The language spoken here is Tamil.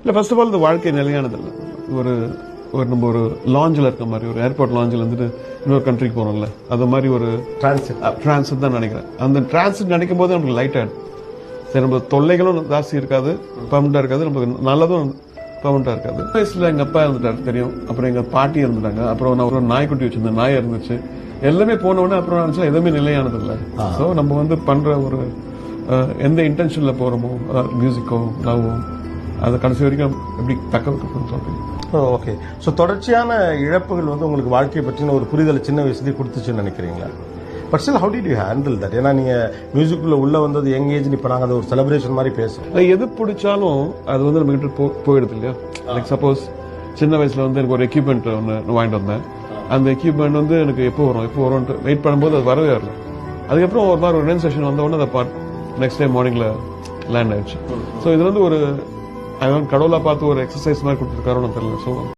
இல்லை ஃபர்ஸ்ட் ஆஃப் ஆல் இந்த வாழ்க்கை நிலையானது இல்லை ஒரு ஒரு நம்ம ஒரு லாஞ்சில் இருக்க மாதிரி ஒரு ஏர்போர்ட் லாஞ்சில் வந்துட்டு இன்னொரு கண்ட்ரிக்கு போகிறோம்ல அது மாதிரி ஒரு டிரான்சிட் டிரான்சிட் தான் நினைக்கிறேன். அந்த டிரான்சிட் நினைக்கும் போது நமக்கு லைட் ஆகிடும் சரி நம்ம தொல்லைகளும் ஜாஸ்தி இருக்காது பர்மனெண்ட்டாக இருக்காது நமக்கு நல்லதும் பர்மனெண்ட்டாக இருக்காது. வயசுல எங்கள் அப்பா இருந்துட்டாரு தெரியும். அப்புறம் எங்கள் பாட்டி இருந்துட்டாங்க அப்புறம் நான் ஒரு நாய்க்குட்டி வச்சிருந்தேன் நாய் இருந்துச்சு. எல்லாமே போன உடனே அப்புறம் நினச்சா எதுவுமே நிலையானது இல்லை ஸோ நம்ம வந்து பண்ணுற ஒரு எந்த இன்டென்ஷனில் போகிறோமோ மியூசிக்கோ லவ்வோ அதை கடைசி வரைக்கும் எப்படி தக்க வைக்கணும்னு ஓகே ஸோ தொடர்ச்சியான இழப்புகள் வந்து உங்களுக்கு வாழ்க்கையை பற்றின ஒரு புரிதலை சின்ன வயசுலேயே கொடுத்துச்சுன்னு நினைக்கிறீங்களா? But still how did you handle that ஏன்னா நீங்கள் மியூசிக்குள்ளே உள்ள வந்தது யங் ஏஜ் இப்போ நாங்கள் அதை ஒரு செலிப்ரேஷன் மாதிரி பேசுகிறோம் எது பிடிச்சாலும் அது வந்து நம்ம கிட்ட போ- போயிடுது இல்லையா லைக் சப்போஸ் சின்ன வயசுல வந்து எனக்கு ஒரு எக்யூப்மெண்ட் ஒன்று வாங்கிட்டு வந்தேன். அந்த எக்யூப்மெண்ட் வந்து எனக்கு எப்போ வரும் எப்போ வரும்னு வெயிட் பண்ணும்போது அது வரவே வரல. அதுக்கப்புறம் ஒரு மாதிரி ஒரு ரெண்டு செஷன் வந்த உடனே அதை பார்ட் நெக்ஸ்ட் டே மார்னிங்ல லேண்ட் ஆயிடுச்சு. ஸோ இது வந்து ஒரு அதான் கடவுளா பார்த்து ஒரு எக்ஸசைஸ் மாதிரி கொடுத்துருக்காரோன்னு தெரியல. ஸோ